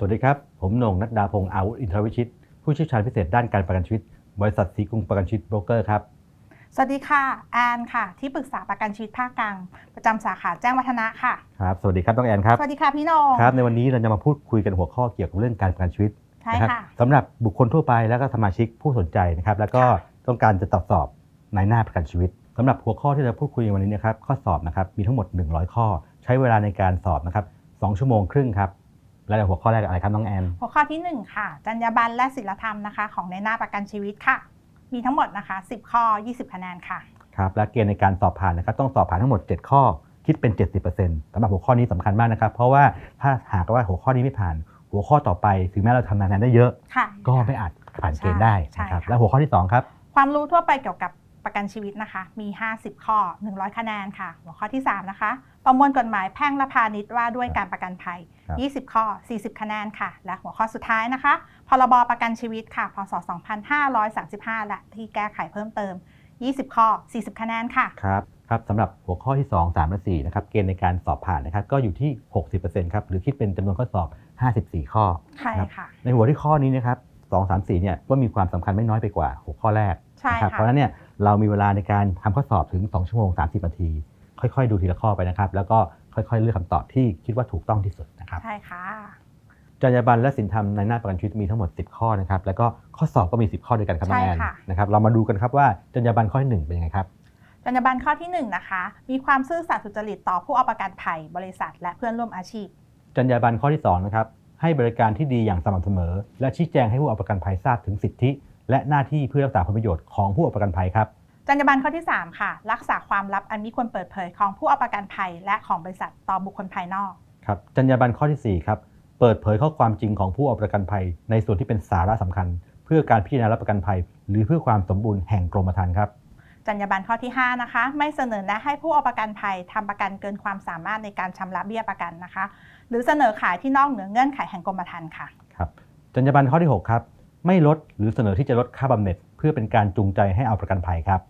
สวัสดีครับ ผมโหน่งนัดดาพงศ์อาวุธอินทรวิชิต ผู้เชี่ยวชาญพิเศษด้านการประกันชีวิต บริษัทสีกรุงประกันชีวิตโบรกเกอร์ครับ สวัสดีค่ะแอนค่ะ ที่ปรึกษาประกันชีวิตภาคกลาง ประจำสาขาแจ้งวัฒนะค่ะ ครับ สวัสดีครับน้องแอนครับ สวัสดีค่ะพี่โหนงครับ ในวันนี้เราจะมาพูดคุยกันหัวข้อเกี่ยวกับเรื่องการประกันชีวิตใช่นะครัค่ะสำหรับบุคคลทั่วไปแล้วก็สมาชิกผู้สนใจนะครับ แล้วก็ค่ะต้องการจะตรวจสอบในหน้าประกันชีวิตสำหรับหัวข้อที่เราพูดคุยในวันนี้นะครับข้อสอบนะครับมีทั้งหมด 100 ข้อ ใช้เวลาในการสอบนะครับ2ชั่วโมงครึ่งครับ และหัวข้อแรกอะไรครับน้องแอน หัวข้อที่1ค่ะจรรยาบรรณและศีลธรรมนะคะ ของในหน้าประกันชีวิตค่ะ มีทั้งหมดนะคะ 10 ข้อ 20 คะแนนค่ะครับและเกณฑ์ในการสอบผ่านนะครับต้องสอบผ่านทั้งหมด 7 ข้อคิดเป็น 70%สำหรับหัวข้อนี้สำคัญมากนะครับ เพราะว่าถ้าหากว่าหัวข้อนี้ไม่ผ่าน หัวข้อต่อไปถึงแม้เราทำงานได้เยอะค่ะก็ไม่อาจผ่านเกณฑ์ได้ใช่นะครับค่ะและหัวข้อที่2ครับความรู้ทั่วไปเกี่ยวกับประ กันชีวิตนะคะ มี 50 ข้อ 100 คะแนนค่ะ หัวข้อที่ 3 นะคะ ประมวลกฎหมายแพ่งและพาณิชย์ว่าด้วยการประกันภัยครับ20 ข้อ 40 คะแนนค่ะ และหัวข้อสุดท้ายนะคะ พรบประกันชีวิตค่ะ พศ 2535 และที่แก้ไขเพิ่มเติม 20 ข้อ 40 คะแนนค่ะ ครับ ครับสำหรับหัวข้อที่ 2 3และ4นะครับ เกณฑ์ในการสอบผ่านนะครับ ก็อยู่ที่ 60%ครับ หรือคิดเป็นจำนวนข้อสอบ 54 ข้อ ใช่ครับค่ะ ในหัวที่ข้อนี้นะครับ2 3 4เนี่ยก็มีความสำคัญไม่น้อยไปกว่าหัวข้อแรกใช่นะครับค่ะเพราะฉะนั้นเนี่ย เรามีเวลาในการทำข้อสอบถึง 2 ชั่วโมง 30 นาที ค่อยๆ ดูทีละข้อไปนะครับ แล้วก็ค่อยๆ เลือกคำตอบที่คิดว่าถูกต้องที่สุดนะครับ ใช่ค่ะ จรรยาบรรณและสินธรรมในหน้าประกันชีวิตมีทั้งหมด 10 ข้อนะครับ แล้วก็ข้อสอบก็มี 10 ข้อด้วยกันครับน้องใช่แอนค่ะนะครับ เรามาดูกันครับว่าจรรยาบรรณข้อที่หนึ่งเป็นยังไงครับจรรยาบรรณข้อที่1นะคะมีความซื่อสัตย์สุจริตต่อผู้เอาประกันภัยบริษัท และเพื่อนร่วมอาชีพ จรรยาบรรณข้อที่2นะครับให้บริการที่ดีอย่างสม่ำเสมอ และชี้แจงให้ผู้เอาประกันภัยทราบถึงสิทธิ และหน้าที่เพื่อรักษาผลประโยชน์ของผู้เอาประกันภัยครับจรรยาบรรณข้อที่ 3 ค่ะ รักษาความลับอันมิควรเปิดเผยของผู้เอาประกันภัย และของบริษัทต่อบุคคลภายนอกครับจรรยาบรรณข้อทีสี่4ครับเปิดเผยข้อความจริงของผู้เอาประกันภัย ในส่วนที่เป็นสาระสำคัญ เพื่อการพิจารณารับประกันภัย หรือเพื่อความสมบูรณ์แห่งกรมธรรม์ครับจรรยาบรรณข้อที่ 5 นะคะ ไม่เสนอแนะให้ผู้เอาประกันภัยทำประกันเกินความสามารถในการชำระเบี้ยประกันนะคะ หรือเสนอขายที่นอกเหนือเงื่อนไขแห่งกรมธรรม์ค่ะครับจรรยาบรรณข้อที่ 6 ครับ ไม่ลดหรือเสนอที่จะลดค่าบำเหน็จ เพื่อเป็นการจูงใจให้เอาประกันภัยครับ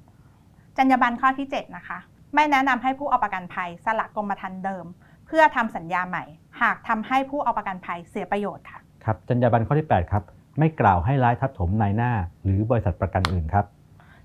จรรยาบรรณข้อที่ 7 นะคะ ไม่แนะนำให้ผู้เอาประกันภัยสละกรมธรรม์เดิม เพื่อทำสัญญาใหม่ หากทำให้ผู้เอาประกันภัยเสียประโยชน์ค่ะครับจรรยาบรรณข้อที่ 8 ครับ ไม่กล่าวให้ร้ายทับถมนายหน้า หรือบริษัทประกันอื่นครับ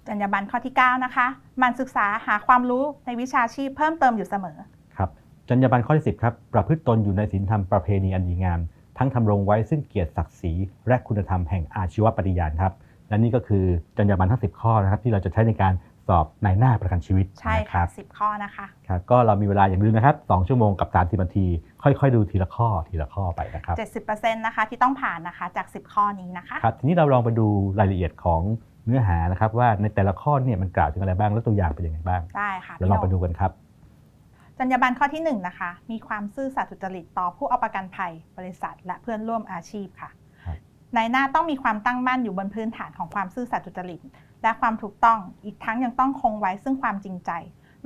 จรรยาบรรณข้อที่ 9 นะคะหมันศึกษาหาความรู้ในวิชาชีพเพิ่มเติมอยู่เสมอครับจรรยาบรรณข้อที่ 10 ครับ ประพฤติตนอยู่ในศีลธรรมประเพณีอันดีงาม ทั้งทำรงไว้ซึ่งเกียรติศักดิ์ศรีและคุณธรรมแห่งอาชีวปฏิญาณครับ และนี่ก็คือจรรยาบรรณทั้ง 10 ข้อนะครับ ที่เราจะใช้ในการสอบในหน้าประกันชีวิตใช่นะคค่ะรับ10ข้อนะคะครับก็เรามีเวลาอย่างลืมนะครับ2ชั่วโมงกับ 30นาที ค่อยๆ ดูทีละข้อทีละข้อไปนะครับ 70%นะคะที่ต้องผ่านนะคะจาก 10 ข้อนี้นะคะครับทีนี้เราลองไปดูรายละเอียดของเนื้อหานะครับว่าในแต่ละข้อเนี่ยมันกล่าวถึงอะไรบ้างแล้วตัวอย่างเป็นยังไงบ้างได้ค่ะเราลองไปดูกันครับจ รรยาบรรณข้อที่1นะคะ มีความซื่อสัตย์สุจริตต่อผู้เอาประกันภัย บริษัท และเพื่อนร่วมอาชีพค่ะครับนายหน้าต้องมีความตั้งมั่นอยู่บนพื้นฐานของความซื่อสัตย์สุจริต และความถูกต้อง อีกทั้งยังต้องคงไว้ซึ่งความจริงใจ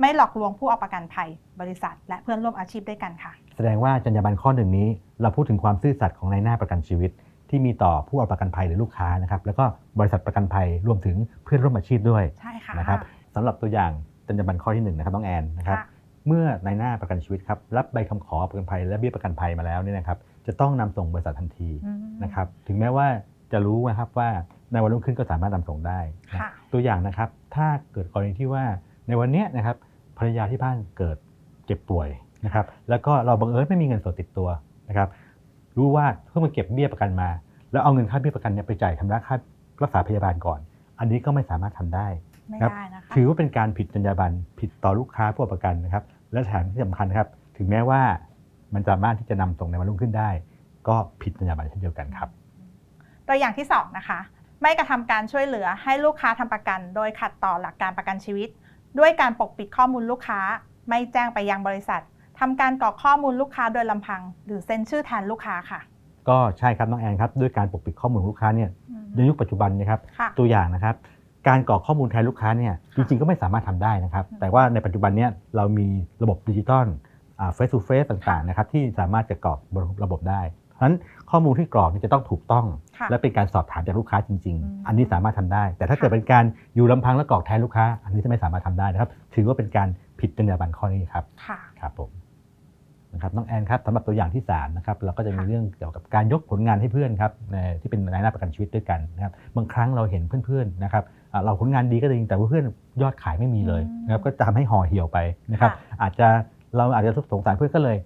ไม่หลอกลวงผู้เอาประกันภัย บริษัท และเพื่อนร่วมอาชีพด้วยกันค่ะ แสดงว่าจรรยาบรรณข้อหนึ่งนี้ เราพูดถึงความซื่อสัตย์ของนายหน้าประกันชีวิต ที่มีต่อผู้เอาประกันภัยหรือลูกค้านะครับ แล้วก็บริษัทประกันภัยรวมถึงเพื่อนร่วมอาชีพด้วยใช่ค่ะนะครับสำหรับตัวอย่างจรรยาบรรณข้อที่หนึ่งนะครับน้องแอนนะครับค่ะ เมื่อนายหน้าประกันชีวิตครับรับใบคำขอประกันภัยและเบี้ยประกันภัยมาแล้วเนี่ยนะครับจะต้องนำส่งบริษัททันทีอืมนะครับถึงแม้ว่าจะรู้นะครับว่าในวันรุ่งขึ้นก็สามารถนำส่งได้นะค่ะตัวอย่างนะครับถ้าเกิดกรณีที่ว่าในวันเนี้ยนะครับภรรยาที่บ้านเกิดเจ็บป่วยนะครับแล้วก็เราบังเอิญไม่มีเงินสดติดตัวนะครับรู้ว่าเพิ่งมาเก็บเบี้ยประกันมา แล้วเอาเงินค่าเบี้ยประกันเนี่ยไปจ่ายชำระค่ารักษาพยาบาลก่อน อันนี้ก็ไม่สามารถทำได้ไม่ครับได้นะคะถือว่าเป็นการผิดจรรยาบรรณผิดต่อลูกค้าผู้ประกันนะครับ และแถมที่สำคัญนะครับ ถึงแม้ว่ามันสามารถที่จะนำส่งในวันรุ่งขึ้นได้ ก็ผิดจรรยาบรรณเช่นเดียวกันครับ ตัวอย่างที่ 2 นะคะ ไม่กระทำการช่วยเหลือให้ลูกค้าทำประกัน โดยขัดต่อหลักการประกันชีวิต ด้วยการปกปิดข้อมูลลูกค้า ไม่แจ้งไปยังบริษัททำการกรอกข้อมูลลูกค้าโดยลำพัง หรือเซ็นชื่อแทนลูกค้าค่ะ ก็ใช่ครับน้องแอนครับ ด้วยการปกปิดข้อมูลลูกค้าเนี่ยในยุคปัจจุบันเนะครับค่ะตัวอย่างนะครับ การกรอกข้อมูลแทนลูกค้าเนี่ยจริงๆก็ไม่สามารถทำได้นะครับอืมแต่ว่าในปัจจุบันเนี่ยเรามีระบบดิจิตอลเฟสทูเฟสต่างๆนะครับที่สามารถจะกรอกบนระบบได้เพราะฉะนั้นข้อมูลที่กรอกเนี่ยจะต้องถูกต้องค่ะและเป็นการสอบถามจากลูกค้าจริงอืมๆอันนี้สามารถทำได้ แต่ถ้าค่ะเกิดเป็นการอยู่ลำพังและกรอกแทนลูกค้า อันนี้จะไม่สามารถทำได้นะครับ ถือว่าเป็นการผิดจรรยาบรรณข้อนี้ครับค่ะครับผมนะครับน้องแอนครับสำหรับตัวอย่างที่3นะครับเราก็จะมีเรื่องเกี่ยวกับการยกผลงานให้เพื่อนครับในที่เป็นนายหน้าประกันชีวิตด้วยกันนะครับบางครั้งเราเห็นเพื่อนๆนะครับอ่า เราผลงานดีก็จริงแต่ว่าเพื่อนยอดขายไม่มีเลยอืมนะครับก็จะทำให้ห่อเหี่ยวไปนะครับค่ะอาจจะเราอาจจะสงสารเพื่อนก็เลย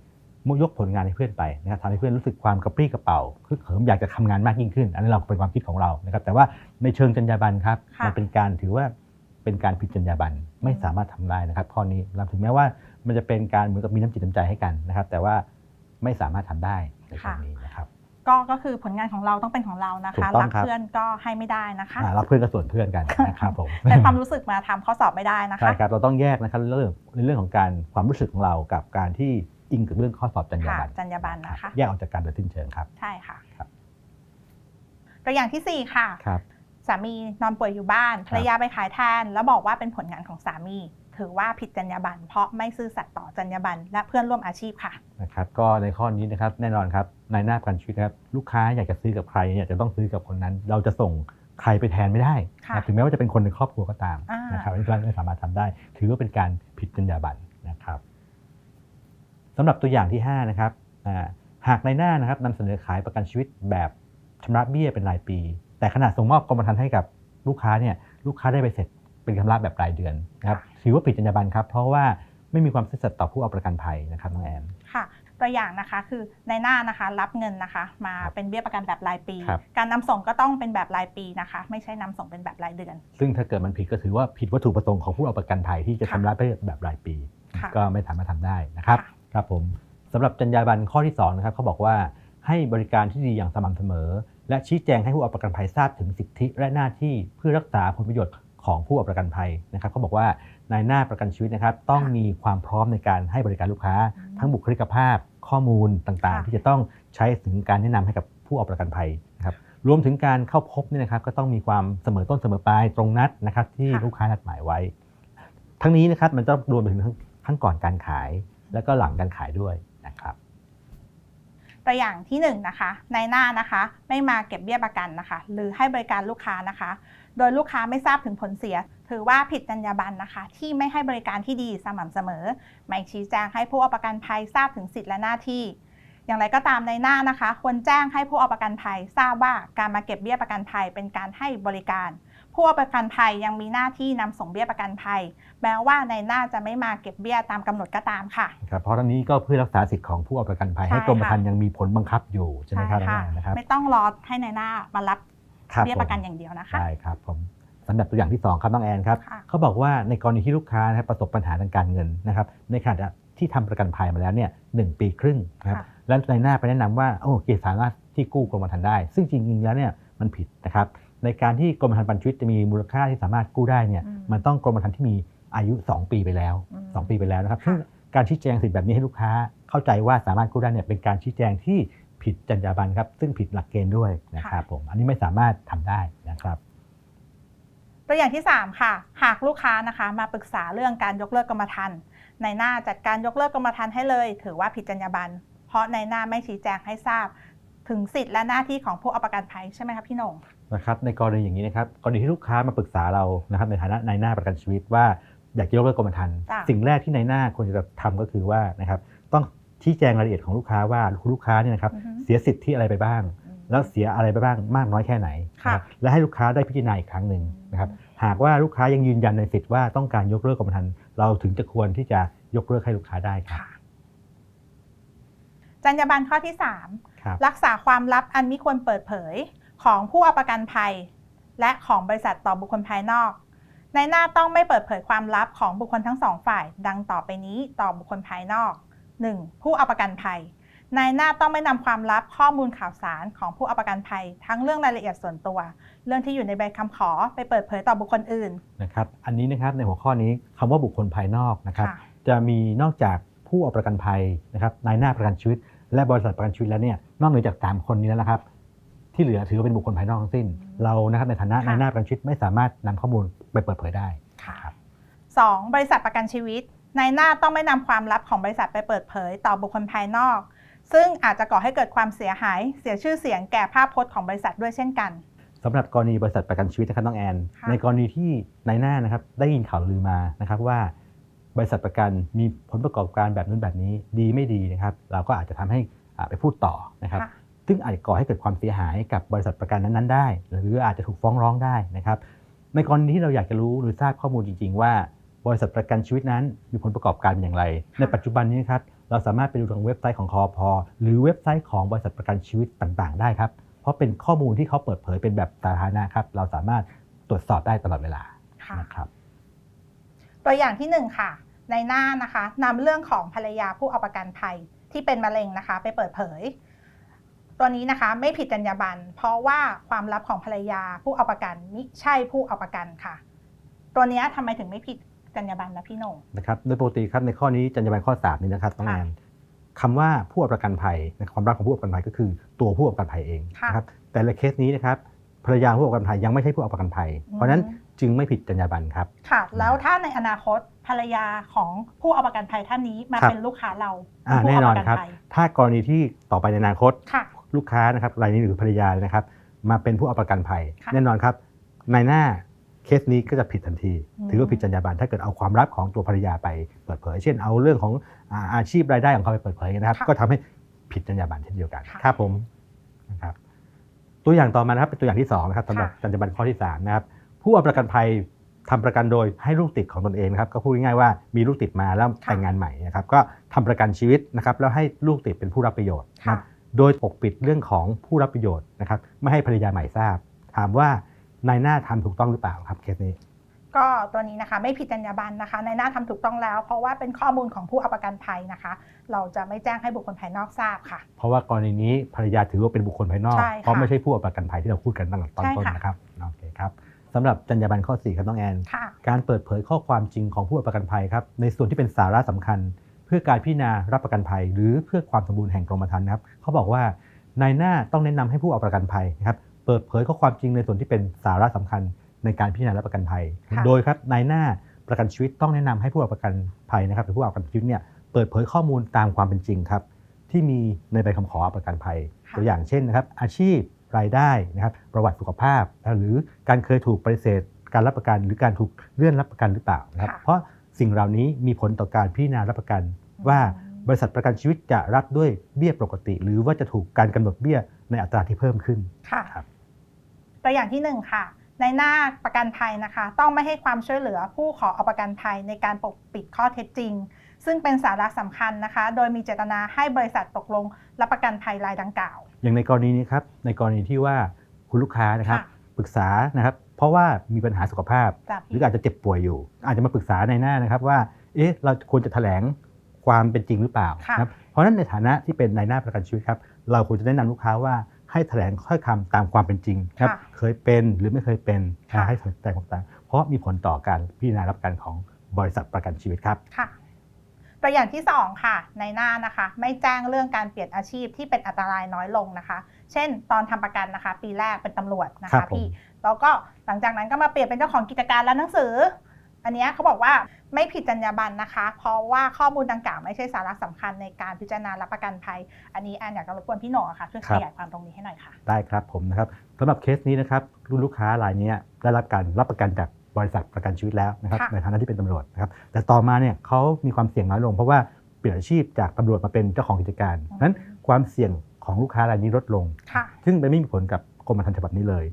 มุยกผลงานให้เพื่อนไปนะครับทำให้เพื่อนรู้สึกความกระปรี้กระเป๋าคือเขิมอยากจะทำงานมากยิ่งขึ้น อันนี้เราเป็นความคิดของเรานะครับแต่ว่าในเชิงจรรยาบรรณครับค่ะมันเป็นการถือว่าเป็นการผิดจรรยาบรรณไม่สามารถทำได้นะครับข้อนี้เราถึงแม้ว่ามันจะเป็นการเหมือนกับมีน้ำจิตน้ำใจให้กันนะครับ แต่ว่าไม่สามารถทำได้ในตรงนี้นะครับ ก็ก็คือผลงานของเราต้องเป็นของเรานะถูคะกต้องรักครับ เพื่อนก็ให้ไม่ได้นะคะ อ่ารับเพื่อนก็ส่วนเพื่อนกันนะครับผมแต่ความรู้สึกมาทำข้อสอบไม่ได้นะใช่คะ ครับเราต้องแยกนะครับเรื่องในเรื่องของการความรู้สึกของเรากับการที่อิงกับเรื่องข้อสอบจรรยาค่ะบรรณจรรยาบรรณนะคะ แยกออกจากกันโดยสิ้นเชิงครับ ใช่ค่ะครับ ตัวอย่างที่ 4 ค่ะ ครับ สามีนอนป่วยอยู่บ้านภรรยาไปขายแทน แล้วบอกว่าเป็นผลงานของสามี ถือว่าผิดจรรยาบรรณเพราะไม่ซื่อสัตย์ต่อจรรยาบรรณและเพื่อนร่วมอาชีพค่ะ นะครับก็ในข้อนี้นะครับแน่นอนครับ ในหน้าประกันชีวิตนะครับลูกค้าอยากจะซื้อกับใครเนี่ยจะต้องซื้อกับคนนั้น เราจะส่งใครไปแทนไม่ได้ค่ะนะถึงแม้ว่าจะเป็นคนในครอบครัวก็ตามอ่านนะครับอันนี้เราไม่สามารถทำได้ ถือว่าเป็นการผิดจรรยาบรรณนะครับสำหรับตัวอย่างที่5นะครับอ่าหากในหน้านะครับนำเสนอขายประกันชีวิตแบบชำระเบี้ยเป็นรายปี แต่ขณะส่งมอบกรมธรรม์ให้กับลูกค้าเนี่ยลูกค้าได้ไปเสร็จเป็นชำระแบบรายเดือนนะครับถือว่าผิดจรรยาบรรณครับเพราะว่าไม่มีความซื่อสัตย์ต่อผู้เอาประกันภัยนะครับน้องแอนค่ะ ตัวอย่างนะคะ คือในหน้านะคะรับเงินนะคะ มาครับเป็นเบี้ยประกันแบบรายปี ครับ การนำส่งก็ต้องเป็นแบบรายปีนะคะ ไม่ใช่นำส่งเป็นแบบรายเดือน ซึ่งถ้าเกิดมันผิดก็ถือว่าผิดวัตถุประสงค์ของผู้เอาประกันภัยที่จะค่ะชำระไปแบบรายปี ค่ะก็ไม่สามารถทำได้นะครับค่ะ ครับผมสำหรับจรรยาบรรณข้อที่2นะครับเขาบอกว่าให้บริการที่ดีอย่างสม่ำเสมอ และชี้แจงให้ผู้เอาประกันภัยทราบถึงสิทธิและหน้าที่เพื่อรักษาผลประโยชน์ของผู้เอาประกันภัยนะครับเขาบอกว่านายหน้าประกันชีวิตนะครับต้องมีความพร้อมในการให้บริการลูกค้า ทั้งบุคลิกภาพ ข้อมูลต่างๆค่ะที่จะต้องใช้ถึงการแนะนำให้กับผู้เอาประกันภัยนะครับรวมถึงการเข้าพบเนี่ยนะครับก็ต้องมีความเสมอต้นเสมอปลายตรงนัดนะครับที่ค่ะลูกค้านัดหมายไว้ ทั้งนี้นะครับมันจะรวมไปถึงทั้งทั้งก่อนการขาย แล้วก็หลังการขายด้วยนะครับตัวอย่างที่1นงนะคะในหน้านะคะ ไม่มาเก็บเบี้ยประกันนะคะ หรือให้บริการลูกค้านะคะ โดยลูกค้าไม่ทราบถึงผลเสีย ถือว่าผิดจรรยาบรรณนะคะ ที่ไม่ให้บริการที่ดีสม่ำเสมอ ไม่ชี้แจงให้ผู้เอาประกันภัยทราบถึงสิทธิและหน้าที่ อย่างไรก็ตามในหน้านะคะ ควรแจ้งให้ผู้เอาประกันภัยทราบว่าการมาเก็บเบี้ยประกันภัยเป็นการให้บริการผู้เอาประกันภัยยังมีหน้าที่นำส่งเบี้ยประกันภัย แม้ว่าในหน้าจะไม่มาเก็บเบี้ยตามกำหนดก็ตามค่ะครับเพราะทั้งนี้ก็เพื่อรักษาสิทธิ์ของผู้เอาประกันภัยใช่ให้กรมธรรม์ค่ะยังมีผลบังคับอยู่ใช่ไหมครับน้องค่ะแอนนะครับ ไม่ต้องรอให้ในหน้ามารับ ครับเบี้ยประกันผมอย่างเดียวนะคะใช่ครับผมสำหรับตัวอย่างที่ 2 ครับน้องแอนครับค่ะ เขาบอกว่าในกรณีที่ลูกค้านะครับประสบปัญหาทางการเงินนะครับในขณะที่ทำประกันภัยมาแล้วเนี่ยหนึ่งปีครึ่งนะครับค่ะแล้วในหน้าไปแนะนำว่าโอเคสามารถที่กู้กรมธรรม์ได้ ซึ่งจริงๆแล้วเนี่ยมันผิดนะครับในการที่กรมธรรม์ปันชีวิตจะมีมูลค่าที่สามารถกู้ได้เนี่ยอืมมันต้องกรมธรรม์ที่มีอายุ 2 ปีไปแล้ว อืม2 ปีไปแล้วนะครับค่ะ ซึ่งการชี้แจงสิทธิ์แบบนี้ให้ลูกค้าเข้าใจว่าสามารถกู้ได้เนี่ยเป็นการชี้แจงที่ ผิดจรรยาบรรณครับ ซึ่งผิดหลักเกณฑ์ด้วยนะครับผมอันนี้ไม่สามารถทำได้นะครับ ตัวอย่างที่ 3 ค่ะ หากลูกค้านะคะ มาปรึกษาเรื่องการยกเลิกกรมธรรม์ในหน้าจัดการยกเลิกกรมธรรม์ให้เลย ถือว่าผิดจรรยาบรรณเพราะในหน้าไม่ชี้แจงให้ทราบ ถึงสิทธิและหน้าที่ของผู้เอาประกันภัยใช่ไหมครับพี่โหน่งนะครับในกรณีอย่างนี้นะครับกรณีที่ลูกค้ามาปรึกษาเรานะครับในฐานะนายหน้าประกันชีวิตว่าอยากจะยกเลิกกรมธรรม์จ้ะสิ่งแรกที่นายหน้าควรจะทำก็คือว่านะครับต้อง ชี้แจงรายละเอียดของลูกค้าว่าคุณลูกค้าเนี่ยนะครับอือฮึเสียสิทธิอะไรไปบ้าง แล้วเสียอะไรไปบ้างมากน้อยแค่ไหนค่ะนะครับและให้ลูกค้าได้พิจารณาอีกครั้งหนึ่งนะครับหากว่าลูกค้ายังยืนยันในสิทธิ์ว่าต้องการยกเลิกกรมธรรม์เราถึงจะควรที่จะยกเลิกให้ลูกค้าได้ครับค่ะจรรยาบรรณข้อที่3ครับรักษาความลับอันมิควรเปิดเผยของผู้เอาประกันภัย และของบริษัทต่อบุคคลภายนอก ในหน้าต้องไม่เปิดเผยความลับของบุคคลทั้งสองฝ่าย ดังต่อไปนี้ต่อบุคคลภายนอก 1. ผู้เอาประกันภัยในหน้าต้องไม่นำความลับข้อมูลข่าวสารของผู้เอาประกันภัย ทั้งเรื่องรายละเอียดส่วนตัว เรื่องที่อยู่ในใบคำขอไปเปิดเผยต่อบุคคลอื่นนะครับอันนี้นะครับในหัวข้อนี้คำว่าบุคคลภายนอกนะครับค่ะจะมีนอกจากผู้เอาประกันภัยนะครับนายหน้าประกันชีวิต และบริษัทประกันชีวิตแล้วเนี่ยนอกเหนือจาก 3 คนนี้แล้วนะครับ ที่เหลือถือว่าเป็นบุคคลภายนอกทั้งสิ้น เรานะครับในฐานะค่ะนายหน้าประกันชีวิตไม่สามารถนำข้อมูลไปเปิดเผยได้ค่ะครับ 2. บริษัทประกันชีวิต ในหน้าต้องไม่นำความลับของบริษัทไปเปิดเผยต่อบุคคลภายนอก ซึ่งอาจจะก่อให้เกิดความเสียหาย เสียชื่อเสียงแก่ภาพพจน์ของบริษัทด้วยเช่นกันสำหรับกรณีบริษัทประกันชีวิตนะครับน้องแอนค่ะในกรณีที่นายหน้านะครับได้ยินข่าวลือมานะครับว่า บริษัทประกันมีผลประกอบการแบบนู้นแบบนี้ดีไม่ดีนะครับเราก็อาจจะทำให้อ่าไปพูดต่อนะครับค่ะซึ่งอาจจะก่อให้เกิดความเสียหายกับบริษัทประกันนั้นๆได้ หรืออาจจะถูกฟ้องร้องได้นะครับในกรณีที่เราอยากจะรู้หรือทราบข้อมูลจริง ๆ ว่า บริษัทประกันชีวิตนั้นมีผลประกอบการเป็นอย่างไร ในปัจจุบันนี้นะครับเราสามารถไปดูทางเว็บไซต์ของคอพหรือเว็บไซต์ของบริษัทประกันชีวิตต่างๆ ได้ครับ เพราะเป็นข้อมูลที่เขาเปิดเผยเป็นแบบสาธารณะครับ เราสามารถตรวจสอบได้ตลอดเวลาค่ะนะครับ ตัวอย่างที่หนึ่งค่ะ ในหน้านะคะนำเรื่องของภรรยาผู้เอาประกันภัยที่เป็นมะเร็งนะคะ ไปเปิดเผย ตัวนี้นะคะไม่ผิดจรรยาบรรณเพราะว่าความลับของภรรยาผู้เอาประกันมิใช่ผู้เอาประกันค่ะ ตัวเนี้ยทำไมถึงไม่ผิด จรรยาบรรณนะพี่โหน่งนะครับโดยปกติครับในข้อนี้จรรยาบรรณข้อ3นี้นะครับต้องค่ะแอนคำว่าผู้เอาประกันภัยในความรับของผู้เอาประกันภัยก็คือตัวผู้เอาประกันภัยเองค่ะนะครับแต่ในเคสนี้นะครับภรรยาผู้เอาประกันภัยยังไม่ใช่ผู้เอาประกันภัย เพราะฉะนั้นอืมจึงไม่ผิดจรรยาบรรณครับ ค่ะ แล้วถ้าในอนาคตภรรยาของผู้เอาประกันภัยท่านนี้มาครับเป็นลูกค้าเราอ่าผู้แน่เานอนประกัครับภัยถ้ากรณีที่ต่อไปในอนาคตค่ะลูกค้านะครับรายนี้หรือภรรยาเลยนะครับ มาเป็นผู้เอาประกันภัยค่ะแน่นอนครับในหน้า เคสนี้ก็จะผิดทันทีอืมถือว่าผิดจรรยาบรรณถ้าเกิดเอาความลับของตัวภรรยาไปเปิดเผย เช่นเอาเรื่องของอ่าอาชีพรายได้ของเขาไปเปิดเผยนะครับ ก็ทำให้ผิดจรรยาบรรณเช่นเดียวกันครับผมนะครับตัวอย่างต่อมานะครับเป็นตัวอย่างที่สองนะครับสำหรับจรรยาบรรณข้อที่สามนะครับผู้เอาประกันภัยทำประกันโดยให้ลูกติดของตนเองนะครับก็พูดง่ายๆว่ามีลูกติดมาแล้วแต่งงานใหม่นะครับก็ทำประกันชีวิตนะครับแล้วให้ลูกติดเป็นผู้รับประโยชน์นะคค่ะรับโดยปกปิดเรื่องของผู้รับประโยชน์นะครับไม่ให้ภรรยาใหม่ทราบ ถามว่า นายหน้าทำถูกต้องหรือเปล่าครับเคสนี้ก็ตัวนี้นะคะไม่ผิดจรรยาบรรณนะคะในหน้าทำถูกต้องแล้ว เพราะว่าเป็นข้อมูลของผู้เอาประกันภัยนะคะ เราจะไม่แจ้งให้บุคคลภายนอกทราบค่ะ เพราะว่ากรณีนี้ภรรยาถือว่าเป็นบุคคลภายนอกใช่ค่ะเพราะไม่ใช่ผู้เอาประกันภัยที่เราพูดกันตั้งแต่ตอนใช่ต้นค่ะนะครับโอเคครับสำหรับจรรยาบรรณข้อ4ครับน้องแอนค่ะการเปิดเผยข้อความจริงของผู้เอาประกันภัยครับในส่วนที่เป็นสาระสำคัญ เพื่อการพิจารณารับประกันภัย หรือเพื่อความสมบูรณ์แห่งกรมธรรม์นะครับเขาบอกว่านายหน้าต้องแนะนำให้ผู้เอาประกันภัยนะครับ เปิดเผยข้อความจริงในส่วนที่เป็นสาระสำคัญในการพิจารณารับประกันภัยค่ะโดยครับนายหน้าประกันชีวิตต้องแนะนำให้ผู้เอาประกันภัยนะครับหรือผู้เอาประกันชีวิตเนี่ยเปิดเผยข้อมูลตามความเป็นจริงครับที่มีในใบคำขอเอาประกันภัยค่ะตัวอย่างเช่นนะครับอาชีพรายได้นะครับประวัติสุขภาพนะหรือการเคยถูกปฏิเสธการรับประกัน หรือการถูกเลื่อนรับประกันหรือเปล่านะครับค่ะเพราะสิ่งเหล่านี้มีผลต่อการพิจารณารับประกัน ว่าบริษัทประกันชีวิตจะรับด้วยเบี้ยปกติ หรือว่าจะถูกการกำหนดเบี้ยในอัตราที่เพิ่มขึ้นค่ะครับ ตัวอย่างที่หนึ่งค่ะในหน้าประกันภัยนะคะ ต้องไม่ให้ความช่วยเหลือผู้ขอเอาประกันภัยในการปกปิดข้อเท็จจริง ซึ่งเป็นสาระสำคัญนะคะ โดยมีเจตนาให้บริษัทตกลงรับประกันภัยรายดังกล่าว อย่างในกรณีนี้ครับในกรณีที่ว่าคุณลูกค้านะครับค่ะปรึกษานะครับ เพราะว่ามีปัญหาสุขภาพจากหรืออาจจะเจ็บป่วยอยู่ อาจจะมาปรึกษาในหน้านะครับว่าเอ๊ะเราควรจะแถลงความเป็นจริงหรือเปล่าค่ะนะครับเพราะฉะนั้นในฐานะที่เป็นนายหน้าประกันชีวิตครับเราควรจะแนะนำลูกค้าว่า ให้แถลงข้อคำตามความเป็นจริงครับค่ะเคยเป็นหรือไม่เคยเป็นค่ะให้แถลงความตามเพราะมีผลต่อการพิจารณารับประกันของบริษัทประกันชีวิตครับค่ะตัวอย่างที่สองค่ะ ในหน้านะคะ ไม่แจ้งเรื่องการเปลี่ยนอาชีพที่เป็นอันตรายน้อยลงนะคะ เช่น ตอนทำประกันนะคะ ปีแรกเป็นตำรวจนะครัคะบผมพี่แล้วก็หลังจากนั้นก็มาเปลี่ยนเป็นเจ้าของกิจการและหนังสือ อันเนี้ยเขาบอกว่าไม่ผิดจรรยาบรรณนะคะ เพราะว่าข้อมูลดังกล่าวไม่ใช่สาระสำคัญในการพิจารณารับประกันภัย อันนี้แอนอยากจะรบกวนพี่หน่อค่ะช่วยขยายความตรงนี้ให้หน่อยค่ะ ได้ครับผมนะครับสำหรับเคสนี้นะครับรุ่นลูกค้ารายเนี้ยได้รับการรับประกันจากบริษัทประกันชีวิตแล้วนะครับค่ะในฐานะที่เป็นตำรวจนะครับแต่ต่อมาเนี่ยเขามีความเสี่ยงน้อยลง เพราะว่าเปลี่ยนอาชีพจากตำรวจมาเป็นเจ้าของกิจการนั้นความเสี่ยงของลูกค้ารายนี้ลดลงค่ะซึ่งไม่มีผลกับกรมธรรม์ฉบับนี้เลย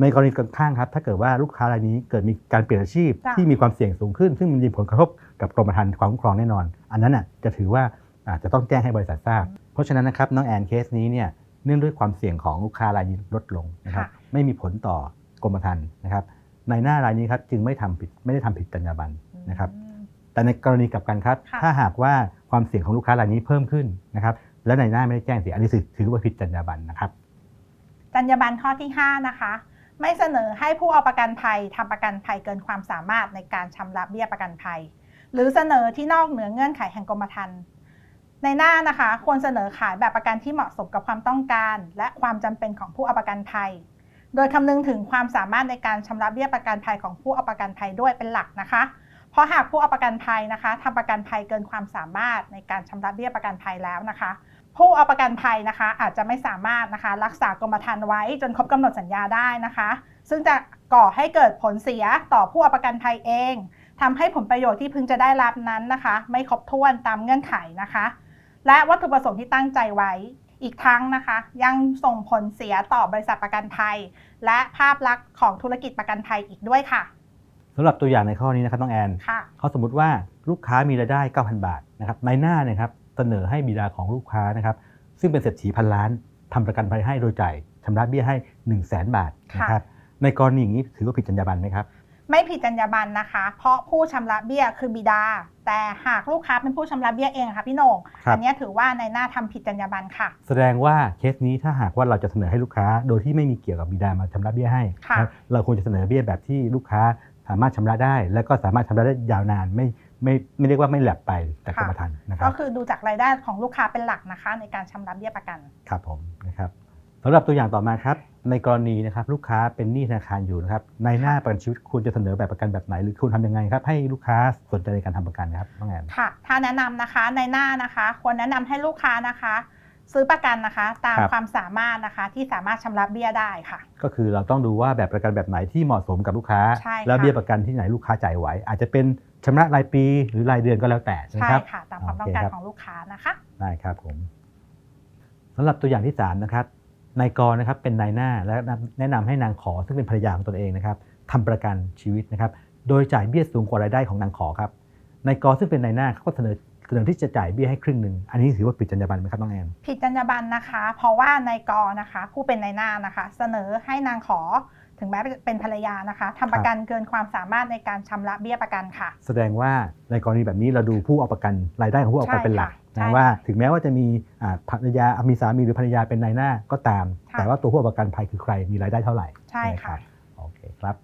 ในกรณีข้างๆครับ ถ้าเกิดว่าลูกค้ารายนี้เกิดมีการเปลี่ยนอาชีพจ้ะที่มีความเสี่ยงสูงขึ้น ซึ่งมันมีผลกระทบกับกรมธรรม์ความคุ้มครองแน่นอน อันนั้นน่ะจะถือว่าอาจจะต้องแจ้งให้บริษัททราบ เพราะฉะนั้นนะครับน้องแอนเคสนี้เนี่ยเนื่องด้วยความเสี่ยงของลูกค้ารายนี้ลดลงนะครับค่ะไม่มีผลต่อกรมธรรม์นะครับในหน้ารายนี้ครับจึงไม่ทำผิดไม่ได้ทำผิดจรรยาบรรณนะครับอืมแต่ในกรณีกลับกันครับค่ะถ้าหากว่าความเสี่ยงของลูกค้ารายนี้เพิ่มขึ้นนะครับและในหน้าไม่ได้แจ้งเสียอันนี้ถือว่าผิดจรรยาบรรณนะครับจรรยาบรรณข้อที่ 5 นะคะ ไม่เสนอให้ผู้เอาประกันภัยทำประกันภัยเกินความสามารถในการชำระเบี้ยประกันภัย หรือเสนอที่นอกเหนือเงื่อนไขแห่งกรมธรรม์ในหน้านะคะควรเสนอขายแบบประกันที่เหมาะสมกับความต้องการ และความจำเป็นของผู้เอาประกันภัย โดยคำนึงถึงความสามารถในการชำระเบี้ยประกันภัยของผู้เอาประกันภัยด้วยเป็นหลักนะคะ เพราะหากผู้เอาประกันภัยนะคะทำประกันภัยเกินความสามารถในการชำระเบี้ยประกันภัยแล้วนะคะ ผู้เอาประกันภัยนะคะ อาจจะไม่สามารถนะคะ รักษากรมธรรม์ไว้จนครบกำหนดสัญญาได้นะคะ ซึ่งจะก่อให้เกิดผลเสียต่อผู้เอาประกันภัยเองททำให้ผลประโยชน์ที่พึงจะได้รับนั้นนะคะ ไม่ครบถ้วนตามเงื่อนไขนะคะ และวัตถุประสงค์ที่ตั้งใจไว้อีกทั้งนะคะ ยังส่งผลเสียต่อบริษัทประกันภัย และภาพลักษณ์ของธุรกิจประกันภัยอีกด้วยค่ะสำหรับตัวอย่างในข้อนี้นะครับน้องแอนค่ะเขาสมมติว่าลูกค้ามีรายได้ 9,000 บาทนะครับในหน้าเนยครับ เสนอให้บิดาของลูกค้านะครับ ซึ่งเป็นเศรษฐีพันล้านทำประกันภัยให้โดยจ่ายชำระเบี้ยให้ 1 0 0 0 0แบาทนะครับในกรณีอย่างนี้ถือว่าผิดจรรยาบรรณไหมครับ ไม่ผิดจรรยาบรรณนะคะ เพราะผู้ชำระเบี้ยคือบิดา แต่หากลูกค้าเป็นผู้ชำระเบี้ยเองค่ะพี่โหน่งครับอันเนี้ยถือว่าในหน้าทำผิดจรรยาบรรณค่ะ แสดงว่าเคสนี้ถ้าหากว่าเราจะเสนอให้ลูกค้า โดยที่ไม่มีเกี่ยวกับบิดามาชำระเบี้ยให้ค่ะนะครับเราควรจะเสนอเบี้ยแบบที่ลูกค้าสามารถชำระได้ และก็สามารถชำระได้ยาวนานไม่ ไม่ไม่เรียกว่าไม่แหลบไปแต่กรมธรรม์นะครัก็บคือดูจากรายได้ของลูกค้าเป็นหลักนะคะ ในการชำระเบี้ยประกันครับผมนะครับสำหรับตัวอย่างต่อมาครับในกรณีนะครับลูกค้าเป็นหนี้ธนาคารอยู่นะครับในหน้าประกันชีวิตควรจะเสนอแบบประกันแบบไหน หรือควรทำยังไงครับให้ลูกค้าสนใจในการทำประกันครับน้องแอนค่ะ ถ้าแนะนำนะคะในหน้านะคะควรแนะนำให้ลูกค้านะคะ ซื้อประกันนะคะตามครับความสามารถนะคะที่สามารถชำระเบี้ยได้ค่ะ ก็คือเราต้องดูว่าแบบประกันแบบไหนที่เหมาะสมกับลูกค้าใช่ค่ะแล้วเบี้ยประกันที่ไหนลูกค้าจ่ายไหวอาจจะเป็น ชำระรายปีหรือรายเดือนก็แล้วแต่ใช่ไหมใช่ครับค่ะตามความต้องการโอเคครับของลูกค้านะคะได้ครับผมสำหรับตัวอย่างที่3นะครับนายกรนะครับเป็นนายหน้าและแนะนำให้นางขอซึ่งเป็นภรรยาของตนเองนะครับทำประกันชีวิตนะครับ โดยจ่ายเบี้ยสูงกว่ารายได้ของนางขอครับนายกซึ่งเป็นนายหน้าเขาก็เสนอเสนอที่จะจ่ายเบี้ยให้ครึ่งหนึ่งอันนี้ถือว่าผิดจรรยาบรรณไหมครับน้องแอนผิดจรรยาบรรณนะคะ เพราะว่านายกนะคะ ผู้เป็นนายหน้านะคะ เสนอให้นางขอ ถึงแม้เป็นภรรยานะคะทำประกันเกินความสามารถในการชำระเบี้ยประกันค่ะ แสดงว่าในกรณีแบบนี้เราดูผู้เอาประกันรายได้ของผู้เอาประกันเป็นหลักใช่ค่ะนะว่าถึงแม้ว่าจะมีอ่าภรรยามีสามีหรือภรรยาเป็นนายหน้าก็ตามค่ะแต่ว่าตัวผู้เอาประกันภัยคือใครมีรายได้เท่าไหร่ใช่ไหมค่ะรับโอเคครับ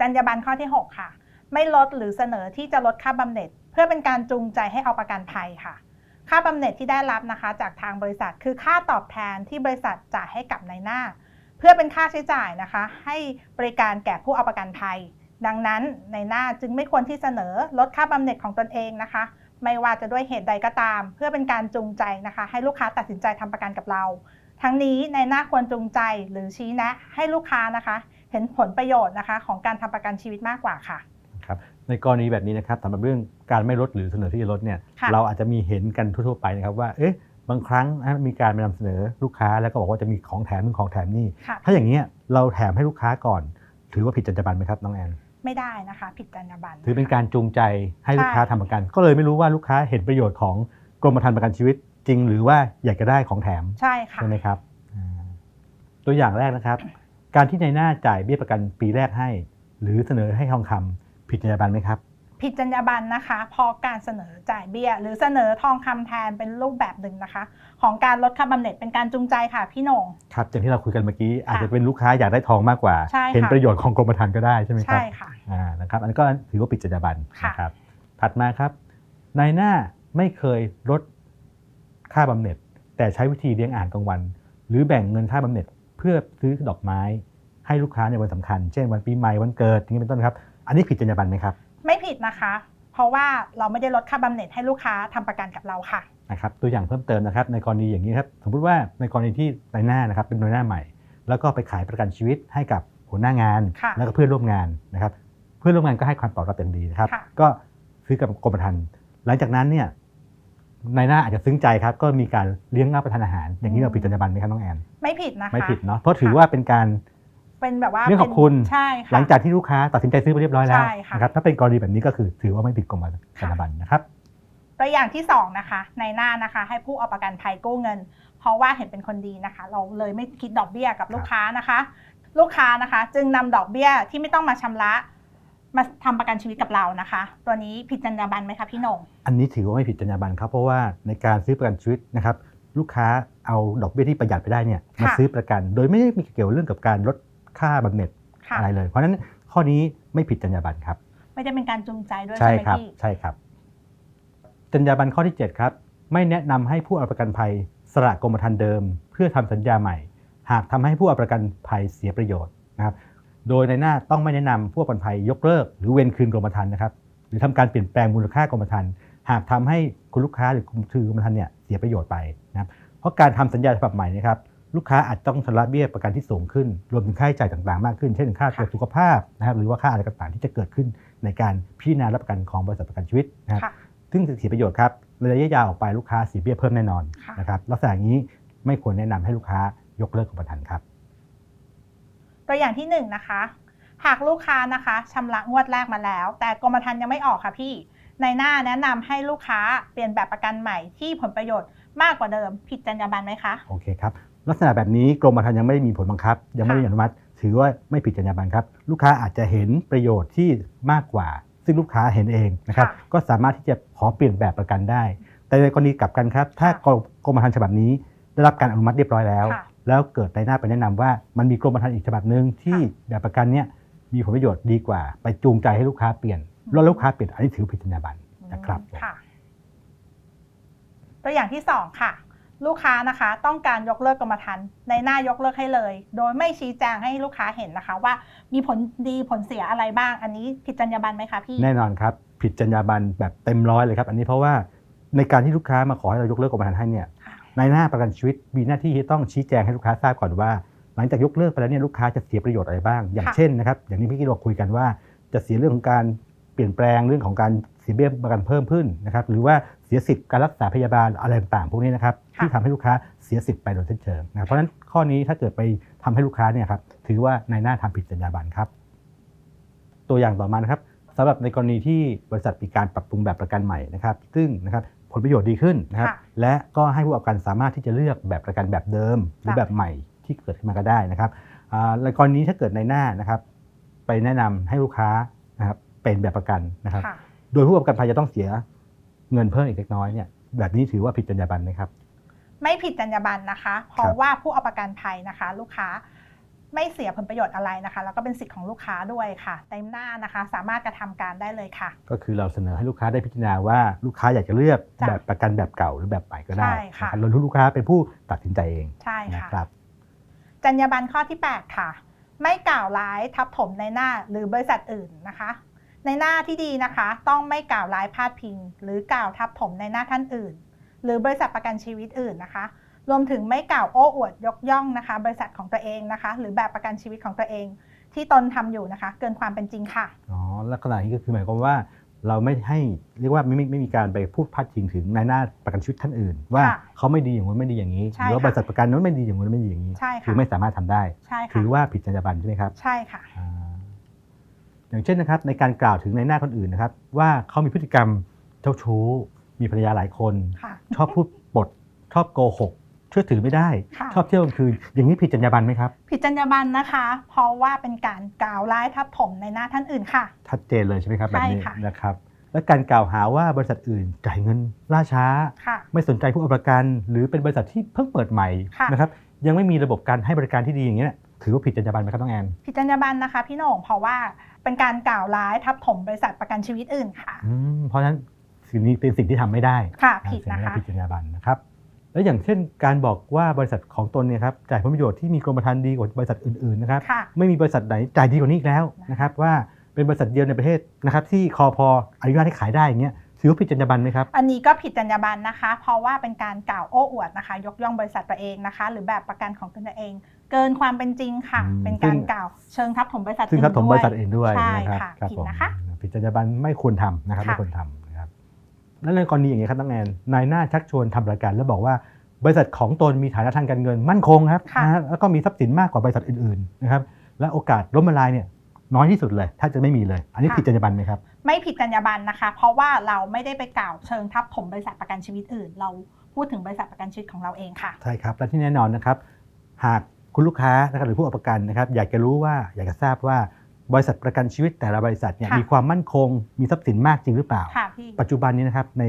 จรรยาบรรณข้อที่ 6 ค่ะ ไม่ลดหรือเสนอที่จะลดค่าบำเหน็จ เพื่อเป็นการจูงใจให้เอาประกันภัยค่ะ ค่าบำเหน็จที่ได้รับนะคะ จากทางบริษัทคือค่าตอบแทนที่บริษัทจ่ายให้กับนายหน้า เพื่อเป็นค่าใช้จ่ายนะคะ ให้บริการแก่ผู้เอาประกันภัย ดังนั้นนายหน้าจึงไม่ควรที่เสนอลดค่าบำเหน็จของตนเองนะคะ ไม่ว่าจะด้วยเหตุใดก็ตาม เพื่อเป็นการจูงใจนะคะ ให้ลูกค้าตัดสินใจทำประกันกับเรา ทั้งนี้ในหน้าควรจูงใจหรือชี้แนะ ให้ลูกค้านะคะ เห็นผลประโยชน์นะคะ ของการทำประกันชีวิตมากกว่าค่ะครับในกรณีแบบนี้นะครับสำหรับเรื่องการไม่ลดหรือเสนอที่จะลดเนี่ยค่ะเราอาจจะมีเห็นกันทั่วๆไปนะครับว่าเอ๊ะ บางครั้งนะมีการไปนำเสนอลูกค้าแล้วก็บอกว่าจะมีของแถมนึงของแถมนี่ค่ะถ้าอย่างเงี้ยเราแถมให้ลูกค้าก่อน ถือว่าผิดจรรยาบรรณไหมครับน้องแอนไม่ได้นะคะ ผิดจรรยาบรรณถือเป็นการจูงใจให้ลูกใช่ค้าทำประกัน ก็เลยไม่รู้ว่าลูกค้าเห็นประโยชน์ของกรมธรรม์ประกันชีวิตจริง หรือว่าอยากจะได้ของแถมใช่ค่ะใช่ไหมครับอ่าตัวอย่างแรกนะครับ การที่ในหน้าจ่ายเบี้ยประกันปีแรกให้ หรือเสนอให้ทองคำผิดจรรยาบรรณไหมครับ ผิดจรรยาบรรณนะคะเพอการเสนอจ่ายเบี้ย หรือเสนอทองคำแทนเป็นรูปแบบหนึ่งนะคะ ของการลดค่าบำเหน็จเป็นการจูงใจค่ะพี่โหน่งครับอย่างที่เราคุยกันเมื่อกี้ อาจจะเป็นลูกค้าอยากได้ทองมากกว่าใช่ค่ะเห็นประโยชน์ของกรมธรรม์ก็ได้ใช่ไหมครับใช่ค่ะอ่านะครับอันนนก็ถือว่าผิดจรรยาบรรณค่ะนะครับถัดมาครับนายหน้าไม่เคยลดค่าบำเหน็จ แต่ใช้วิธีเลี้ยงอ่านกลางวัน หรือแบ่งเงินค่าบำเหน็จ เพื่อซื้อดอกไม้ให้ลูกค้าในวันสำคัญ เช่นวันปีใหม่วันเกิดอย่างนี้เป็นต้นครับ อันนี้ผิดจรรยาบรรณไหมครับ ไม่ผิดนะคะ เพราะว่าเราไม่ได้ลดค่าบำเหน็จให้ลูกค้าทำประกันกับเราค่ะนะครับตัวอย่างเพิ่มเติมนะครับในกรณีอย่างนี้ครับสมมุติว่าในกรณีที่นายหน้านะครับเป็นนายหน้าใหม่ แล้วก็ไปขายประกันชีวิตให้กับหัวหน้างานค่ะแล้วก็เพื่อนร่วมงานนะครับ เพื่อนร่วมงานก็ให้ความตอบรับอย่างดีนะครับค่ะก็ซื้อกับกรมธรรม์หลังจากนั้นเนี่ยนายหน้าอาจจะซึ้งใจครับก็มีการเลี้ยงรับประทานอาหาร อย่างนี้เราผิดจรรยาบรรณไหมครับน้องแอนไม่ผิดนะคะไม่ผิดเนาะเพราะถือว่าเป็นการ เป็นแบบว่าเรื่องขอบคุณเป็นใช่ค่ะ หลังจากที่ลูกค้าตัดสินใจซื้อไปเรียบร้อยแล้วใช่ค่ะ นะครับถ้าเป็นกรณีแบบนี้ก็คือถือว่าไม่ผิดกรมธรรม์บรรณนะครับ ตัวอย่างที่2นะคะในหน้านะคะ ให้ผู้เอาประกันภัยกู้เงิน เพราะว่าเห็นเป็นคนดีนะคะ เราเลยไม่คิดดอกเบี้ยกับลูกค้านะคะ ลูกค้านะคะ จึงนำดอกเบี้ยที่ไม่ต้องมาชำระ มาทำประกันชีวิตกับเรานะคะ ตัวนี้ผิดจรรยาบรรณไหมคะพี่โหน่งอันนี้ถือว่าไม่ผิดจรรยาบรรณครับเพราะว่าในการซื้อประกันชีวิตนะครับ ลูกค้าเอาดอกเบี้ยที่ประหยัดไปได้เนี่ยมาค่ะ ซื้อประกัน โดยไม่ได้มีเกี่ยวเรื่องกับการลด ค่าบำเหน็จค่ะอะไรเลย เพราะฉะนั้นข้อนี้ไม่ผิดจรรยาบรรณครับ ไม่ได้เป็นการจูงใจด้วยใช่ใช่ไหมครับ พี่ใช่ครับ จรรยาบรรณข้อที่ 7 ครับ ไม่แนะนำให้ผู้เอาประกันภัยสละกรมธรรม์เดิม เพื่อทำสัญญาใหม่ หากทำให้ผู้เอาประกันภัยเสียประโยชน์นะครับ โดยในหน้าต้องไม่แนะนำผู้เอาประกันภัยยกเลิก หรือเว้นคืนกรมธรรม์นะครับ หรือทำการเปลี่ยนแปลงมูลค่ากรมธรรม์หากทำให้คุณลูกค้าหรือคุณถือกรมธรรม์เนี่ยเสียประโยชน์ไปนะครับ เพราะการทำสัญญาฉบับใหม่นะครับ ลูกค้าอาจต้องชำระเบี้ยประกันที่สูงขึ้น รวมถึงค่าใช้จ่ายต่างๆ มากขึ้น เช่นค่าตรวจสุขภาพนะครับหรือว่าค่าอะไรต่างๆ ที่จะเกิดขึ้นในการพิจารณารับประกันของบริษัทประกันชีวิตนะครับค่ะซึ่งจะเสียประโยชน์ครับระยะยาวออกไปลูกค้าเสียเบี้ยเพิ่มแน่นอนค่ะนะครับลักษณะนี้ไม่ควรแนะนำให้ลูกค้ายกเลิกกรมธรรม์ครับ ตัวอย่างที่หนึ่งนะคะ หากลูกค้านะคะชำระงวดแรกมาแล้ว แต่กรมธรรม์ยังไม่ออกค่ะพี่ในหน้าแนะนำให้ลูกค้าเปลี่ยนแบบประกันใหม่ที่ผลประโยชน์มากกว่าเดิมผิดจรรยาบรรณไหมคะ โอเคครับ ลักษณะแบบนี้กรมธรรม์ยังไม่ได้มีผลบังคับ ยังไม่ได้อนุมัติ ถือว่าไม่ผิดจรรยาบรรณครับ ลูกค้าอาจจะเห็นประโยชน์ที่มากกว่า ซึ่งลูกค้าเห็นเองนะครับค่ะก็สามารถที่จะขอเปลี่ยนแบบประกันได้ แต่ในกรณีกลับกันครับ ถ้ากรมกรมธรรม์ฉบับนี้ได้รับการอนุมัติเรียบร้อยแล้วค่ะแล้วเกิดในหน้าไปแนะนำว่ามันมีกรมธรรม์อีกฉบับหนึ่งที่แบบประกันเนี้ยมีผลประโยชน์ดีกว่า ไปจูงใจให้ลูกค้าเปลี่ยนแล้วลูกค้าเปลี่ยนอันนี้ถือผิดจรรยาบรรณนะครับผมค่ะตัวอย่างที่สองค่ะ ลูกค้านะคะต้องการยกเลิกกรมธรรม์ในหน้ายกเลิกให้เลย โดยไม่ชี้แจงให้ลูกค้าเห็นนะคะ ว่ามีผลดีผลเสียอะไรบ้าง อันนี้ผิดจรรยาบรรณไหมคะพี่แน่นอนครับ ผิดจรรยาบรรณแบบเต็มร้อยเลยครับ อันนี้เพราะว่าในการที่ลูกค้ามาขอให้เรายกเลิกกรมธรรม์ให้เนี่ยค่ะในหน้าประกันชีวิตมีหน้าที่ที่ต้องชี้แจงให้ลูกค้าทราบก่อนว่า หลังจากยกเลิกไปแล้วเนี่ยลูกค้าจะเสียประโยชน์อะไรบ้าง อย่างค่ะเช่นนะครับอย่างที่พี่เราคุยกันว่า จะเสียเรื่องของการเปลี่ยนแปลงเรื่องของการเสียเบี้ยประกันเพิ่มขึ้นนะครับหรือว่า เสียสิทธิ์การรักษาพยาบาลอะไรต่างๆพวกนี้นะครับที่ทำให้ลูกค้าเสียสิทธิ์ไปโดยสิ้นเชิงนะครับเพราะฉะนั้นข้อนี้ถ้าเกิดไปทำให้ลูกค้าเนี่ยครับถือว่าในหน้าทำผิดจรรยาบรรณครับ ตัวอย่างต่อมานะครับสำหรับในกรณีที่บริษัทมีการปรับปรุงแบบประกันใหม่นะครับ ซึ่งนะครับผลประโยชน์ดีขึ้นนะครับค่ะและก็ให้ผู้ประกอบการสามารถที่จะเลือกแบบประกันแบบเดิม หรือค่ะแบบใหม่ที่เกิดขึ้นมาก็ได้นะครับอ่าในกรณีถ้าเกิดในหน้านะครับไปแนะนำให้ลูกค้านะครับเป็นแบบประกันนะครับค่ะโดยผู้ประกันภัยจะต้องเสีย เงินเพิ่มอีกเล็กน้อยเนี่ยแบบนี้ถือว่าผิดจรรยาบรรณไหมครับ ไม่ผิดจรรยาบรรณนะคะ เพราะว่าผู้เอาประกันภัยนะคะ ลูกค้าไม่เสียผลประโยชน์อะไรนะคะ แล้วก็เป็นสิทธิ์ของลูกค้าด้วยค่ะเต็มหน้านะคะ สามารถกระทำการได้เลยค่ะ ก็คือเราเสนอให้ลูกค้าได้พิจารณาว่าลูกค้าอยากจะเลือกจ้ะแบบประกันแบบเก่าหรือแบบใหม่ก็ได้ใช่ค่ะนะครับโดยลูกค้าเป็นผู้ตัดสินใจเองใช่นะค่ะครับจรรยาบรรณข้อที่ 8 ค่ะ ไม่กล่าวร้ายทับถมในหน้าหรือบริษัทอื่นนะคะ ในหน้าที่ดีนะคะ ต้องไม่กล่าวร้ายพาดพิง หรือกล่าวทับถมในหน้าท่านอื่น หรือบริษัทประกันชีวิตอื่นนะคะ รวมถึงไม่กล่าวโอ้อวดยกย่องนะคะ บริษัทของตัวเองนะคะ หรือแบบประกันชีวิตของตัวเอง ที่ตนทำอยู่นะคะ เกินความเป็นจริงค่ะอ๋อลักษณะนี้ก็คือหมายความว่าเราไม่ให้เรียกว่าไม่ไม่ไม่มีการไปพูดพาดพิงถึงนายหน้าประกันชีวิตท่านอื่น ว่าค่ะเขาไม่ดีอย่างนู้นไม่ดีอย่างนี้ใช่หรือว่าค่ะบริษัทประกันนั้นไม่ดีอย่างนู้นไม่ดีอย่างนี้ใช่ค่ะคือไม่สามารถทำได้ใช่ถืค่ะอว่าผิดจรรยาบรรณใช่ไหมครับใช่ค่ะ อ่าอย่างเช่นนะครับในการกล่าวถึงในหน้าคนอื่นนะครับ ว่าเขามีพฤติกรรมเจ้าชู้ มีภรรยาหลายคนค่ะชอบพูดปด ชอบโกหกเชื่อถือไม่ได้ค่ะชอบเที่ยวกลางคืน อย่างนี้ผิดจรรยาบรรณไหมครับ ผิดจรรยาบรรณนะคะ เพราะว่าเป็นการกล่าวร้ายทับถมในหน้าท่านอื่นค่ะชัดเจนเลยใช่ไหมครับแบบนี้ใช่ค่ะนะครับและการกล่าวหาว่าบริษัทอื่นจ่ายเงินล่าช้าค่ะไม่สนใจผู้เอาประกัน หรือเป็นบริษัทที่เพิ่งเปิดใหม่ค่ะนะครับยังไม่มีระบบการให้บริการที่ดีอย่างเงี้ย ถือว่าผิดจรรยาบรรณไหมครับน้องแอนผิดจรรยาบรรณนะคะพี่โหน่งเพราะว่าเป็นการกล่าวร้ายทับถมบริษัทประกันชีวิตอื่นค่ะ อืมเพราะฉะนั้นสิ่งนี้เป็นสิ่งที่ทำไม่ได้ค่ะอ่าผิดสิ่งนะนี้คะ ผิดจรรยาบรรณนะครับ และอย่างเช่นการบอกว่าบริษัทของตนเนี่ยครับจ่ายผลประโยชน์ที่มีกรมธรรม์ดีกว่าบริษัทอื่นๆนะครับ ค่ะ ไม่มีบริษัทไหนจ่ายดีกว่านี้อีกแล้วนะครับว่าเป็นบริษัทเดียวในประเทศนะครับที่คอพออนุญาตให้ขายได้อย่างเงี้ยถือว่าผิดจรรยาบรรณไหมครับ อันนี้ก็ผิดจรรยาบรรณนะคะ เพราะว่าเป็นการกล่าวโอ้อวดนะคะ ยกย่องบริษัทตัวเองนะคะ หรือแบบประกันของตนเอง เกินความเป็นจริงค่ะ อืม เป็นการกล่าวเชิงทับถมบริษัทซึ่งครับผมด้บวยริษัทเองด้วยใช่นะครับค่ะครับผิดผมนะคะ ผิดจรรยาบรรณไม่ควรทำนะครับค่ะ ไม่ควรทำนะครับและในกรณีอย่างนี้ยครับน้องแอนนายหน้าชักชวนทำรายการแล้วบอกว่าบริษัทของตนมีฐานะทางการเงินมั่นคงครับค่ะ นะฮะแล้วก็มีทรัพย์สินมากกว่าบริษัทอื่นๆนะครับและโอกาสล้มละลายเนี่ยน้อยที่สุดเลยถ้าจะไม่มีเลย อันนี้ผิดจรรยาบรรณไหมครับ ไม่ผิดจรรยาบรรณนะคะ เพราะว่าเราไม่ได้ไปกล่าวเชิงทับถมบริษัทประกันชีวิตอื่น เราพูดถึงบริษัทประกันชีวิตของเราเองค่ะ ใช่ครับ และที่แน่นอนนะครับ หาก คุณลูกค้านะครับหรือผู้เอาประกันนะครับ อยากจะรู้ว่าอยากจะทราบว่าบริษัทประกันชีวิตแต่ละบริษัทเนี่ยค่ะมีความมั่นคง มีทรัพย์สินมากจริงหรือเปล่า ค่ะพี่ ปัจจุบันนี้นะครับใน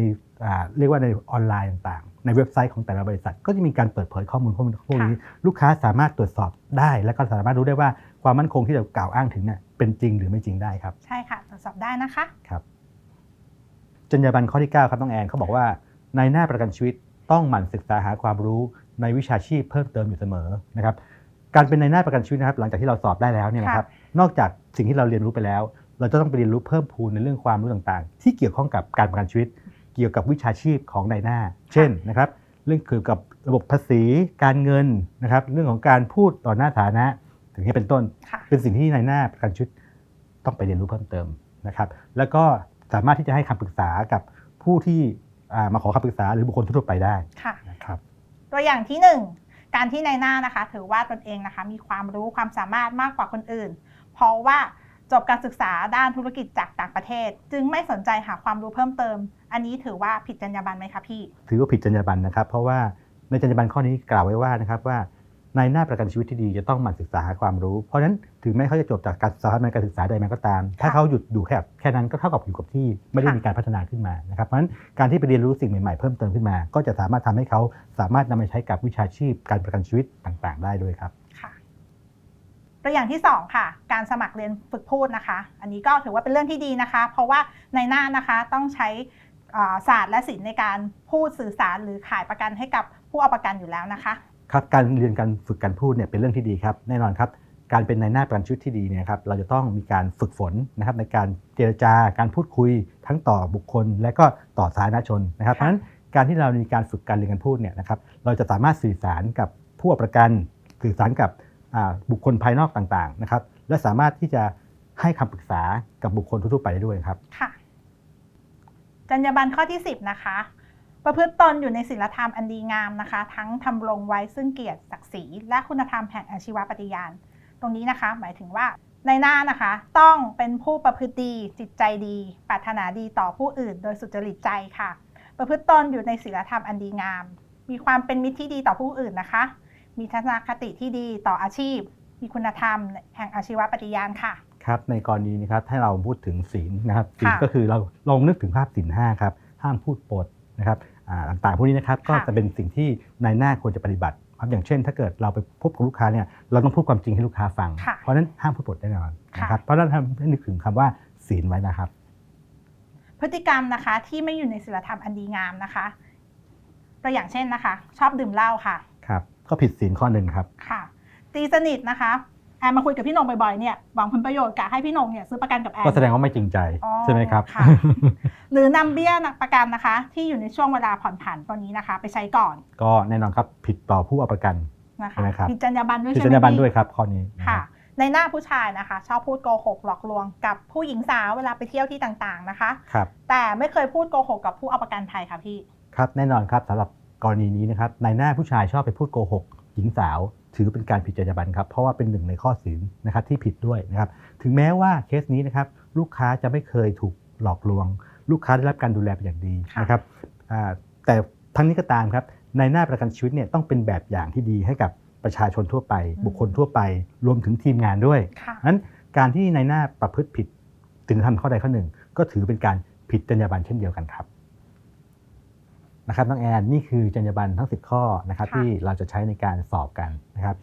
อ่าเรียกว่าในออนไลน์ต่างๆ ในเว็บไซต์ของแต่ละบริษัท ก็จะมีการเปิดเผยข้อมูลพวกนี้พวกนี้ลูกค้าสามารถตรวจสอบได้ และก็สามารถรู้ได้ว่าความมั่นคงที่เรากล่าวอ้างถึงเนี่ยเป็นจริงหรือไม่จริงได้ครับ ใช่ค่ะตรวจสอบได้นะคะครับจรรยาบรรณข้อที่ 9 ครับน้องแอนเขาบอกว่าในหน้าประกันชีวิตต้องหมั่นศึกษาหาความรู้ ในวิชาชีพเพิ่มเติมอยู่เสมอนะครับการเป็นในหน้าประกันชีวิตนะครับ หลังจากที่เราสอบได้แล้วเนี่ยนะครับนอกจากสิ่งที่เราเรียนรู้ไปแล้ว เราจะต้องไปเรียนรู้เพิ่มพูนในเรื่องความรู้ต่างๆ ที่เกี่ยวข้องกับการประกันชีวิต เกี่ยวกับวิชาชีพของนายหน้า เช่นนะครับเรื่องเกี่ยวกับระบบภาษี การเงินนะครับ เรื่องของการพูดต่อหน้าสาธารณะถึงนี้เป็นต้นค่ะเป็นสิ่งที่นายหน้าประกันชีวิตต้องไปเรียนรู้เพิ่มเติมนะครับ แล้วก็สามารถที่จะให้คำปรึกษากับผู้ที่อ่ามาขอคำปรึกษาหรือบุคคลทั่วๆไปได้ค่ะนะครับ ตัวอย่างที่ 1 การที่นายหน้านะคะ ถือว่าตนเองนะคะ มีความรู้ความสามารถมากกว่าคนอื่น เพราะว่าจบการศึกษาด้านธุรกิจจากต่างประเทศ จึงไม่สนใจหาความรู้เพิ่มเติม อันนี้ถือว่าผิดจรรยาบรรณไหมคะพี่ ถือว่าผิดจรรยาบรรณนะครับ เพราะว่าในจรรยาบรรณข้อนี้กล่าวไว้ว่านะครับว่า ในหน้าประกันชีวิตที่ดีจะต้องหมั่นศึกษาหาความรู้ เพราะฉะนั้นถึงแม้เขาจะจบจากการสถาบันการศึกษาใดมาก็ตาม ถ้าเขาหยุดอยู่แค่แค่นั้นก็เท่ากับอยู่กับที่ไม่ได้ค่ะมีการพัฒนาขึ้นมานะครับเพราะฉะนั้นการที่ไปเรียนรู้สิ่งใหม่ๆเพิ่มเติมขึ้นมา ก็จะสามารถทำให้เขาสามารถนำมาใช้กับวิชาชีพ การประกันชีวิตต่างๆ ได้ด้วยครับค่ะตัวอย่างที่ 2 ค่ะ การสมัครเรียนฝึกพูดนะคะ อันนี้ก็ถือว่าเป็นเรื่องที่ดีนะคะ เพราะว่าในหน้านะคะต้องใช้อ่าศาสตร์และศิลป์ในการพูดสื่อสารหรือขายประกันให้กับผู้เอาประกันอยู่แล้วนะคะ ครับการเรียนการฝึกการพูดเนี่ยเป็นเรื่องที่ดีครับแน่นอนครับการเป็นในายหน้าประกันชีวิตที่ดีเนี่ยครับเราจะต้องมีการฝึกฝนนะครับในการเจรจาการพูดคุยทั้งต่อบุคคล และก็ต่อสาธารณชนนะครับค่ะเพราะฉะนั้นการที่เรามีการฝึกการเรียนการพูดเนี่ยนะครับเราจะสามารถสื่อสารกับผู้เอาประกันสื่อสารกับอ่าบุคคลภายนอกต่างๆนะครับและสามารถที่จะให้คำปรึกษากับบุคคลทั่วๆไปได้ด้วยครับค่ะจรรยาบรรณข้อที่ 10 นะคะ ประพฤติตนอยู่ในศีลธรรมอันดีงามนะคะ ทั้งทำรงไว้ซึ่งเกียรติศักดิ์ศรีและคุณธรรมแห่งอาชีวปฏิญาณ ตรงนี้นะคะ หมายถึงว่าในหน้านะคะ ต้องเป็นผู้ประพฤติดีจิตใจดีปรารถนาดีต่อผู้อื่น โดยสุจริตใจค่ะ ประพฤติตนอยู่ในศีลธรรมอันดีงาม มีความเป็นมิตรที่ดีต่อผู้อื่นนะคะ มีทัศนคติที่ดีต่ออาชีพ มีคุณธรรมแห่งอาชีวปฏิญาณค่ะครับในกรณีนะครับถ้าเราพูดถึงศีลนะครับศีลค่ะก็คือเราลองนึกถึงภาพศีลห้าครับห้ามพูดปด นะครับอ่าต่างๆพวกนี้นะครับก็ค่ะจะเป็นสิ่งที่นายหน้าควรจะปฏิบัติครับอย่างเช่น ถ้าเกิดเราไปพบกับลูกค้าเนี่ยเราต้องพูดความจริงให้ลูกค้าฟังค่ะเพราะฉะนั้นห้ามพูดปดแน่นอนค่ะนะครับเพราะฉะนั้นให้นึกถึงคำว่าศีลไว้นะครับ พฤติกรรมนะคะที่ไม่อยู่ในศีลธรรมอันดีงามนะคะตัวอย่างเช่นนะคะ ชอบดื่มเหล้าค่ะครับก็ผิดศีลข้อหนึ่งครับค่ะ ตีสนิทนะคะ แอนมาคุยกับพี่หนงบ่อยๆเนี่ยหวังผลประโยชน์กะให้พี่หนงเนี่ยซื้อประกันกับแอน ก็แสดงว่าไม่จริงใจอ๋อใช่ไหมครับค่ะหรือนำเบี้ยประกันนะคะ ที่อยู่ในช่วงเวลาผ่อนผันตัวนี้นะคะ ไปใช้ก่อน ก็แน่นอนครับผิดต่อผู้เอาประกันนะคะใช่ไหมครับผิดจรรยาบรรณด้วยผิดใช่จไหรมรยาบรรณพี่ด้วยครับข้อนี้นะค่ะรับในหน้าผู้ชายนะคะ ชอบพูดโกหกหลอกลวงกับผู้หญิงสาวเวลาไปเที่ยวที่ต่างๆนะคะครับแต่ไม่เคยพูดโกหกกับผู้เอาประกันภัยค่ะพี่ ครับแน่นอนครับสำหรับกรณีนี้นะครับนายหน้าผู้ชายชอบไปพูดโกหกหญิงสาว ถือเป็นการผิดจรรยาบรรณครับเพราะว่าเป็นหนึ่งในข้อศีลนะครับที่ผิดด้วยนะครับถึงแม้ว่าเคสนี้นะครับลูกค้าจะไม่เคยถูกหลอกลวง ลูกค้าได้รับการดูแลเป็นอย่างดีค่ะนะครับอ่าแต่ทั้งนี้ก็ตามครับในหน้าประกันชีวิตเนี่ยต้องเป็นแบบอย่างที่ดีให้กับประชาชนทั่วไป บุคคลทั่วไป รวมถึงทีมงานด้วยค่ะนั้นการที่ในหน้าประพฤติผิดถึงทำข้อใดข้อหนึ่ง ก็ถือเป็นการผิดจรรยาบรรณเช่นเดียวกันครับ นะครับน้องแอนนี่คือจรรยาบรรณทั้ง 10 ข้อนะครับค่ะ ที่เราจะใช้ในการสอบกันนะครับ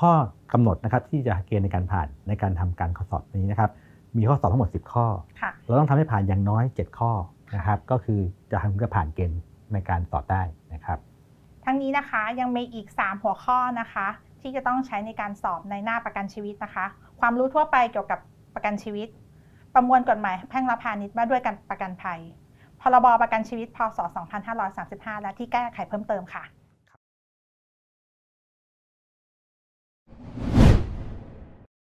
ข้อกำหนดนะครับที่จะเกณฑ์ในการผ่านในการทำการข้อสอบนี้นะครับ มีข้อสอบทั้งหมด 10 ข้อ ค่ะ เราต้องทำให้ผ่านอย่างน้อย 7 ข้อนะครับ ก็คือจะทำให้ผ่านเกณฑ์ในการสอบได้นะครับ ทั้งนี้นะคะยังมีอีก 3 หัวข้อนะคะ ที่จะต้องใช้ในการสอบในหน้าประกันชีวิตนะคะ ความรู้ทั่วไปเกี่ยวกับประกันชีวิต ประมวลกฎหมายแพ่งและพาณิชย์ว่าด้วยการประกันภัย พรบประกันชีวิตพศ 2535 และที่แก้ไขเพิ่มเติมค่ะ